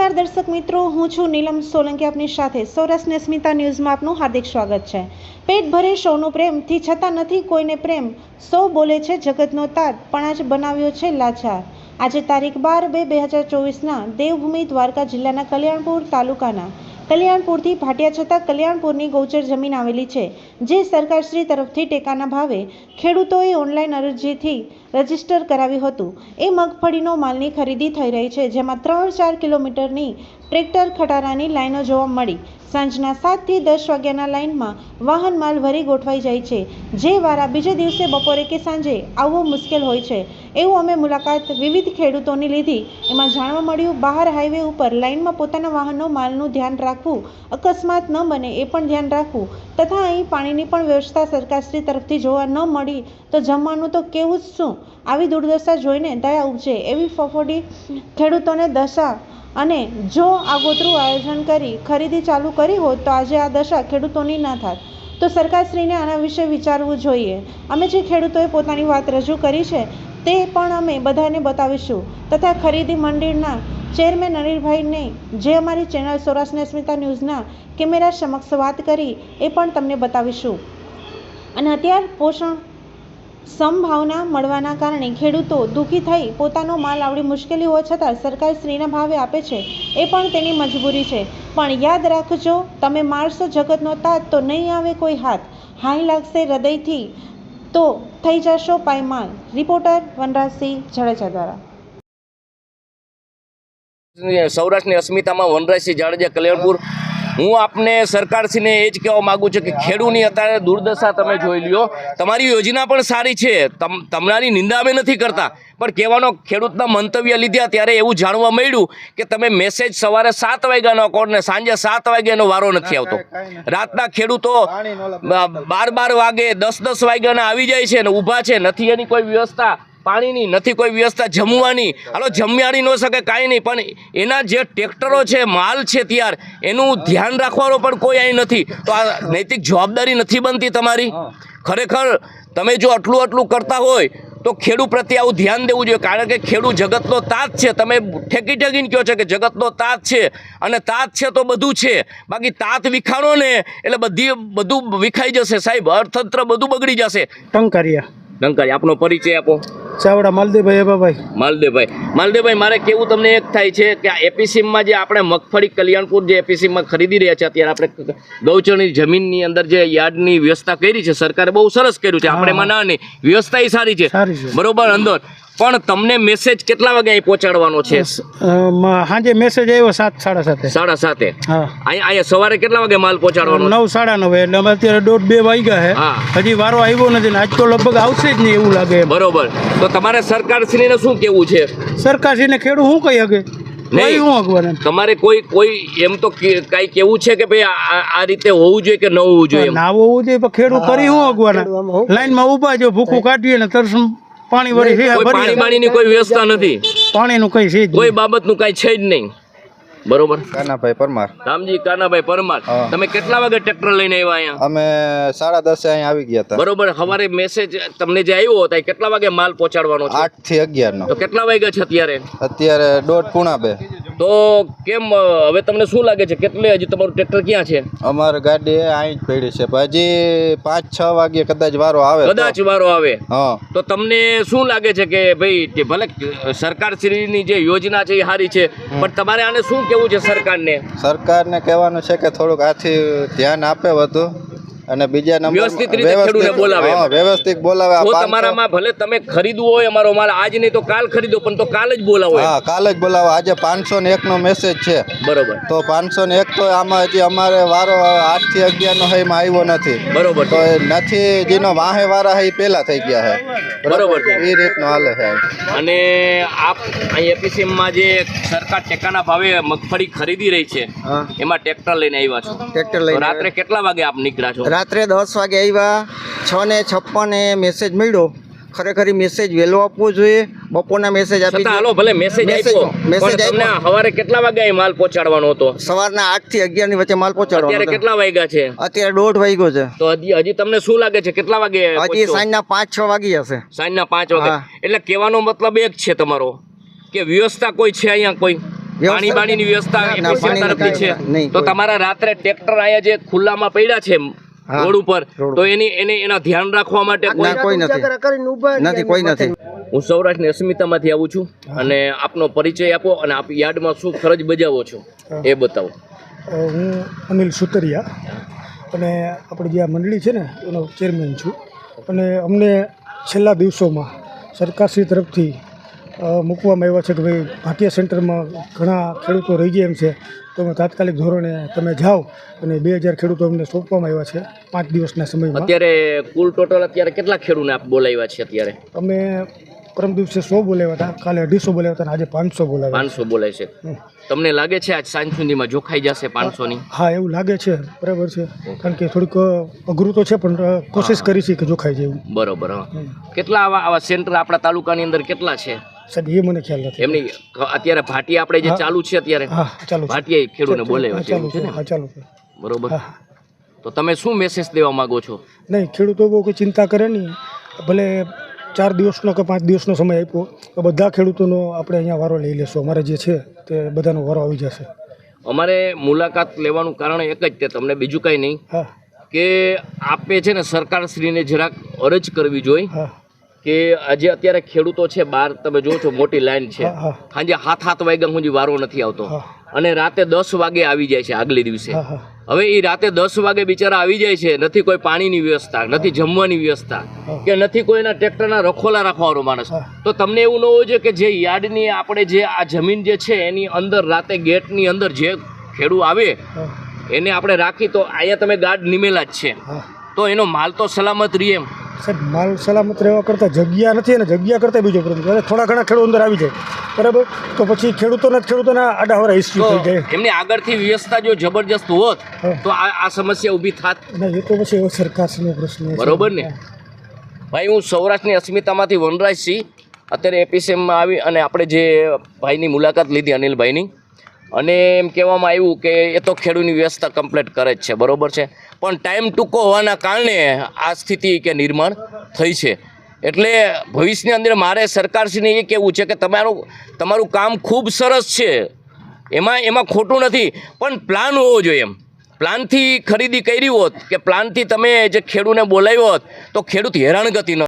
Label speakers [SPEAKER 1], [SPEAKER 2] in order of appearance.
[SPEAKER 1] નમસ્કાર દર્શક મિત્રો, હું છું નીલમ સોલંકી. આપની સાથે સૌરાષ્ટ્ર સ્મિતા ન્યૂઝમાં આપનું હાર્દિક સ્વાગત છે. પેટ ભરે સૌનો પ્રેમથી છતાં નથી કોઈને પ્રેમ. સૌ બોલે છે, જગતનો તાત પણ આજ બનાવ્યો છે લાચાર. આજે તારીખ બાર બે બે હજાર ચોવીસના દેવભૂમિ દ્વારકા જિલ્લાના કલ્યાણપુર તાલુકાના કલ્યાણપુરથી ભાટિયા છતાં કલ્યાણપુરની ગૌચર જમીન આવેલી છે, જે સરકારશ્રી તરફથી ટેકાના ભાવે ખેડૂતોએ ઓનલાઈન અરજીથી રજિસ્ટર કરાવ્યું હતું. એ મગફળીનો માલની ખરીદી થઈ રહી છે, જેમાં ત્રણ ચાર કિલોમીટરની ટ્રેક્ટર ખટારાની લાઈનો જોવા મળી. સાંજના સાતથી દસ વાગ્યાના લાઇનમાં વાહન માલ ભરી ગોઠવાઈ જાય છે. જે વારા બીજે દિવસે બપોરે કે સાંજે આવવું મુશ્કેલ હોય છે. એવું અમે મુલાકાત વિવિધ ખેડૂતોની લીધી. એમાં જાણવા મળ્યું, બહાર હાઈવે ઉપર લાઇનમાં પોતાના વાહનો માલનું ધ્યાન રાખવું અકસ્માત ન બને એ પણ ધ્યાન રાખવું. તથા અહીં પાણીની પણ વ્યવસ્થા સરકારશ્રી તરફથી જોવા ન મળી તો જમવાનું તો કેવું જ શું? આવી દુર્દશા જોઈને દયા ઉપજે એવી ફફોડી ખેડૂતોને દશા અને જો આગોતરું આયોજન કરી, ખરીદી ચાલુ કરી હોત, તો આજે આ દશા ખેડૂતોની ના થાત. તો સરકારશ્રીને આના વિશે વિચારવું જોઈએ. અમે જે ખેડૂતોએ પોતાની વાત રજૂ કરી છે, તે પણ અમે બધાને બતાવીશું. તથા ખરીદી મંડળના ચેરમેન અનિલભાઈને જે અમારી ચેનલ સૌરાષ્ટ્ર સ્મિતા ન્યૂઝના કેમેરા સમક્ષ વાત કરી, એ પણ તમને બતાવીશું. અને અત્યાર પોષણ સમભાવના મળવાના કારણે ખેડૂતો દુઃખી થઈ પોતાનો માલ આવડી મુશ્કેલી હોવા છતાં સરકાર શ્રીના ભાવે આપે છે, એ પણ તેની મજબૂરી છે. પણ યાદ રાખજો, તમે મારશો જગતનો તાત તો નહીં આવે કોઈ હાથ. હાઈ લાગશે હૃદયથી તો થઈ જશો પાયમાલ. રિપોર્ટર વનરાજસિંહ જાડેજા દ્વારા.
[SPEAKER 2] સૌરાષ્ટ્રની અસ્મિતામાં વનરાજસિંહ જાડેજા કલ્યાણપુર હું આપને સરકારશ્રીને એ જ કહેવા માગું છું કે ખેડૂતની અત્યારે દુર્દશા તમે જોઈ લ્યો. તમારી યોજના પણ સારી છે. તમ તમારી નિંદા અમે નથી કરતા. પણ કહેવાનો ખેડૂતના મંતવ્ય લીધા ત્યારે એવું જાણવા મળ્યું કે તમે મેસેજ સવારે સાત વાગ્યાનો કરો ને સાંજે સાત વાગ્યાનો વારો નથી આવતો. રાતના ખેડૂતો બાર બાર વાગે દસ દસ વાગ્યાના આવી જાય છે ને ઊભા છે. નથી એની કોઈ વ્યવસ્થા. પાણીની નથી કોઈ વ્યવસ્થા જમવાની. હાલો જમ્યાડી ન શકે કાંઈ નહીં પણ એના જે ટ્રેક્ટરો છે માલ છે ત્યાર એનું ધ્યાન રાખવાનો પણ કોઈ અહીં નથી. તો આ નૈતિક જવાબદારી નથી બનતી તમારી? ખરેખર તમે જો આટલું આટલું કરતા હોય તો ખેડૂત પ્રત્યે આવું ધ્યાન દેવું જોઈએ કારણ કે ખેડૂત જગતનો તાત છે. તમે ઠેકી ઠેકીને કહો છો કે જગતનો તાત છે અને તાત છે તો બધું છે. બાકી તાત વિખાણો ને એટલે બધી બધું વિખાઈ જશે સાહેબ. અર્થતંત્ર બધું બગડી જશે.
[SPEAKER 3] ટંકારિયા.
[SPEAKER 2] ડંકારી આપનો પરિચય આપો.
[SPEAKER 3] ચાવડા માલદેભાઈ એબાભાઈ
[SPEAKER 2] માલદેવભાઈ. માલદેવભાઈ મારે કેવું તમને એક થાય છે કે આ એપીસીમમાં જે આપણે મગફળી કલ્યાણપુર જે એપીસીમમાં ખરીદી રહ્યા છે અત્યારે આપણે ગૌચરની જમીનની અંદર જે યાર્ડની વ્યવસ્થા કરી છે સરકારે બહુ સરસ કર્યું છે. આપણે માં ના નહીં. વ્યવસ્થા એ સારી છે. બરોબર અંદર. પણ તમને મેસેજ કેટલા વાગે અહીં પહોંચાડવાનો છે?
[SPEAKER 3] સાંજે મેસેજ આવ્યો સાત સાડા સાતે.
[SPEAKER 2] સાડા સાતે? અહીંયા સવારે કેટલા વાગે માલ પહોંચાડવાનો
[SPEAKER 3] નવ સાડા નવે એટલે અમે અત્યારે દોઢ બે વાગ્યા હે
[SPEAKER 2] હા.
[SPEAKER 3] હજી વારો આવ્યો નથી ને આજ તો લગભગ આવશે જ નહીં એવું લાગે
[SPEAKER 2] બરોબર. તો તમારે સરકારશ્રીને શું કેવું છે?
[SPEAKER 3] સરકારશ્રીને ખેડૂત શું કહી શકે?
[SPEAKER 2] તમારે કોઈ કોઈ એમ તો કે- કાંઈ કેવું છે કે ભાઈ આ- રીતે હોવું જોઈએ કે ન હોવું જોઈએ?
[SPEAKER 3] ના હોવું જોઈએ પણ ખેડૂત કરી શું અગવાના? લાઈનમાં ઊભા જો ભૂખું કાઢીએ ને તરસ પાણી વળી છે
[SPEAKER 2] પાણી
[SPEAKER 3] ભરીએ.
[SPEAKER 2] કોઈ વ્યવસ્થા નથી.
[SPEAKER 3] પાણીનું કઈ છે
[SPEAKER 2] કોઈ. બાબતનું કઈ છે જ નહીં. બરોબર?
[SPEAKER 4] કાનાભાઈ પરમાર.
[SPEAKER 2] રામજી કાનાભાઈ પરમાર. તમે કેટલા વાગે ટ્રેક્ટર લઈને આવ્યા અહીંયા?
[SPEAKER 4] અમે સાડા દસે અહીંયા આવી ગયા હતા.
[SPEAKER 2] બરોબર સવારે મેસેજ તમને જે આવ્યો હતો એ કેટલા વાગે માલ પહોંચાડવાનો છે?
[SPEAKER 4] આઠથી અગિયાર નો
[SPEAKER 2] તો કેટલા વાગ્યા છે અત્યારે?
[SPEAKER 4] અત્યારે દોઢ પૂણા બે.
[SPEAKER 2] તો કેમ હવે તમને શું લાગે છે? કેટલે હજી તમારું ટ્રેક્ટર ક્યાં છે?
[SPEAKER 4] અમારી ગાડી અહીં જ પડી છે. હજી પાંચ છ વાગે કદાચ વારો આવે
[SPEAKER 2] કદાચ વારો આવે.
[SPEAKER 4] હા.
[SPEAKER 2] તો તમને શું લાગે છે કે ભાઈ ભલે સરકારશ્રીની જે યોજના છે એ સારી છે પણ તમારે આને શું કેવું છે સરકારને?
[SPEAKER 4] સરકારને કહેવાનું છે કે થોડુંક આથી ધ્યાન આપે વધુ. અને બીજા નંબર
[SPEAKER 2] વ્યવસ્થિત રીતે ખેડૂતને બોલાવે.
[SPEAKER 4] હા વ્યવસ્થિત બોલાવે
[SPEAKER 2] તો તમારામાં ભલે તમે ખરીદવું હોય અમારો માલ આજ નહીં તો કાલ ખરીદો પણ તો કાલ જ બોલાવો
[SPEAKER 4] હા કાલ જ બોલાવો. આજે પાંચસો ને એક નો મેસેજ છે.
[SPEAKER 2] બરોબર.
[SPEAKER 4] તો પાંચસો ને એક તો આમાં હજી અમારે વારો આઠથી અગિયાર નો હે એમાં આવ્યો નથી.
[SPEAKER 2] બરોબર.
[SPEAKER 4] તો નથી જેનો વાહે વારા હે પેલા થઈ ગયા છે
[SPEAKER 2] બરોબર છે.
[SPEAKER 4] એ રીતનો હાલે છે.
[SPEAKER 2] અને આપ અહીં એપીસીએમમાં જે સરકાર ટેકાના ભાવે મગફળી ખરીદી રહી છે એમાં ટ્રેક્ટર લઈને આવ્યા છો.
[SPEAKER 5] ટ્રેક્ટર લઈને
[SPEAKER 2] રાત્રે કેટલા વાગે આપ નીકળ્યા છો?
[SPEAKER 5] રાત્રે દસ વાગે આવ્યા છ ને છપ્પન મેસેજ મળ્યો. ખરેખર મેસેજ વહેલો આપવો જોઈએ બપોરના મેસેજ આપી
[SPEAKER 2] હાલો ભલે મેસેજ આપ્યો
[SPEAKER 5] મેસેજ
[SPEAKER 2] તમને સવારે કેટલા વાગે માલ પહોંચાડવાનો હતો?
[SPEAKER 5] સવારના આઠથી અગિયારની વચ્ચે માલ પહોંચાડવાનો અત્યારે
[SPEAKER 2] કેટલા વાગ્યા છે?
[SPEAKER 5] અત્યારે દોઢ વાગ્યો છે.
[SPEAKER 2] તો હજી હજી તમને શું લાગે છે? કેટલા વાગે
[SPEAKER 5] હજી સાંજના પાંચ છ વાગી હશે
[SPEAKER 2] સાંજના પાંચ વાગે. એટલે કહેવાનો મતલબ એક છે તમારો કે વ્યવસ્થા કોઈ છે અહીંયા કોઈ? પાણી બાણીની વ્યવસ્થા છે? તો તમારા રાત્રે ટ્રેક્ટર આયા જે ખુલ્લામાં પડ્યા છે રોડ ઉપર. તો એની એને એના ધ્યાન રાખવા માટે કોઈ
[SPEAKER 5] નથી. નથી કોઈ નથી.
[SPEAKER 2] હું સૌરાષ્ટ્રની અસ્મિતામાંથી આવું છું અને આપનો પરિચય આપો અને આપ યાર્ડમાં શું ફરજ બજાવો છો? એ બતાવો.
[SPEAKER 6] હું અનિલ સુતરિયા અને આપણી જે આ મંડળી છે ને એનો ચેરમેન છું. અને અમને છેલ્લા દિવસોમાં સરકારશ્રી તરફથી મૂકવામાં આવ્યા છે કે ભાઈ ભાટિયા સેન્ટરમાં ઘણા ખેડૂતો રહી ગયા એમ છે. તો અમે તાત્કાલિક ધોરણે તમે જાઓ અને બે હજાર ખેડૂતો અમને સોંપવામાં આવ્યા છે પાંચ દિવસના સમયમાં.
[SPEAKER 2] અત્યારે કુલ ટોટલ અત્યારે કેટલા ખેડૂતને આપ બોલાવ્યા છે અત્યારે?
[SPEAKER 6] અમે પરમ દિવસે સો બોલાવ્યા હતા કાલે અઢીસો બોલાવ્યા હતા અને આજે પાંચસો બોલાવ્યા
[SPEAKER 2] પાંચસો બોલાય છે. તમને લાગે છે આજ સાંજ સુધીમાં જોખાઈ જશે પાંચસોની?
[SPEAKER 6] હા એવું લાગે છે બરાબર છે. કારણ કે થોડીક અઘરું તો છે પણ કોશિશ કરી છે કે જોખાઈ જાય એવું.
[SPEAKER 2] બરોબર હા. કેટલા આવા આવા સેન્ટર આપણા તાલુકાની અંદર કેટલા છે?
[SPEAKER 6] સાહેબ એ મને ખ્યાલ નથી.
[SPEAKER 2] એમની અત્યારે ભાટિયા આપણે જે ચાલુ છે અત્યારે
[SPEAKER 6] હા ચાલુ છે.
[SPEAKER 2] ભાટિયા ખેડૂને
[SPEAKER 6] ચાલુ
[SPEAKER 2] છે
[SPEAKER 6] હા ચાલુ છે
[SPEAKER 2] બરોબર. તો તમે શું મેસેજ દેવા માંગો છો?
[SPEAKER 6] નહીં ખેડૂતો બહુ કોઈ ચિંતા કરે નહીં. ભલે ચાર દિવસનો કે પાંચ દિવસનો સમય આપ્યો તો બધા ખેડૂતોનો આપણે અહીંયા વારો લઈ લેશું. અમારે જે છે તે બધાનો વારો આવી જશે.
[SPEAKER 2] અમારે મુલાકાત લેવાનું કારણ એક જ તે તમને બીજું કંઈ નહીં. કે આપે છે ને સરકારશ્રીને જરાક અરજ કરવી જોઈએ.
[SPEAKER 6] હા.
[SPEAKER 2] કે આજે અત્યારે ખેડૂતો છે બહાર તમે જો છો મોટી લાઈન છે.
[SPEAKER 6] હા, હા.
[SPEAKER 2] સાંજે હાથ હાથ વાગ્યા સુધી વારો નથી આવતો. અને રાતે દસ વાગે આવી જાય છે આગલે દિવસે.
[SPEAKER 6] હા હા.
[SPEAKER 2] હવે એ રાતે દસ વાગે બિચારા આવી જાય છે નથી કોઈ પાણીની વ્યવસ્થા નથી જમવાની વ્યવસ્થા કે નથી કોઈના ટ્રેક્ટરના રખોલા રાખવાનો માણસ. તો તમને એવું ન હોવું જોઈએ કે જે યાર્ડની આપણે જે આ જમીન જે છે એની અંદર રાતે ગેટની અંદર જે ખેડૂ આવે એને આપણે રાખી તો અહીંયા તમે ગાર્ડ નિમેલા જ છે. તો એનો માલ તો સલામત રહે એમ.
[SPEAKER 6] સાહેબ માલ સલામત રહેવા કરતાં જગ્યા નથી અને જગ્યા કરતાં બીજો પ્રોબ્લેમ છે. થોડા ઘણા ખેડૂતો અંદર આવી જાય. બરાબર? તો પછી ખેડૂતોના ખેડૂતોના આડાહવરા ઇસ્યુ થઈ જાય.
[SPEAKER 2] એમની આગળથી વ્યવસ્થા જો જબરજસ્ત હોત તો આ આ સમસ્યા ઊભી થાત.
[SPEAKER 6] ના એ તો પછી સરકારશ્રીનો પ્રશ્ન.
[SPEAKER 2] બરોબર ને? ભાઈ હું સૌરાષ્ટ્રની અસ્મિતામાંથી વનરાજસિંહ અત્યારે એપીસીએમમાં આવી અને આપણે જે ભાઈની મુલાકાત લીધી અનિલભાઈની અને એમ કહેવામાં આવ્યું કે એ તો ખેડૂતની વ્યવસ્થા કમ્પ્લીટ કરે જ છે, બરોબર છે? પણ ટાઈમ ટૂંકો હોવાના કારણે આ સ્થિતિ કે નિર્માણ થઈ છે. એટલે ભવિષ્યની અંદર મારે સરકારશ્રીને એ કહેવું છે કે તમારું તમારું કામ ખૂબ સરસ છે. એમાં એમાં ખોટું નથી, પણ પ્લાન હોવો જોઈએ એમ. પ્લાનથી ખરીદી કરી હોત કે પ્લાનથી તમે જે ખેડૂતને બોલાવ્યો હોત, તો ખેડૂત હેરાનગતિ ન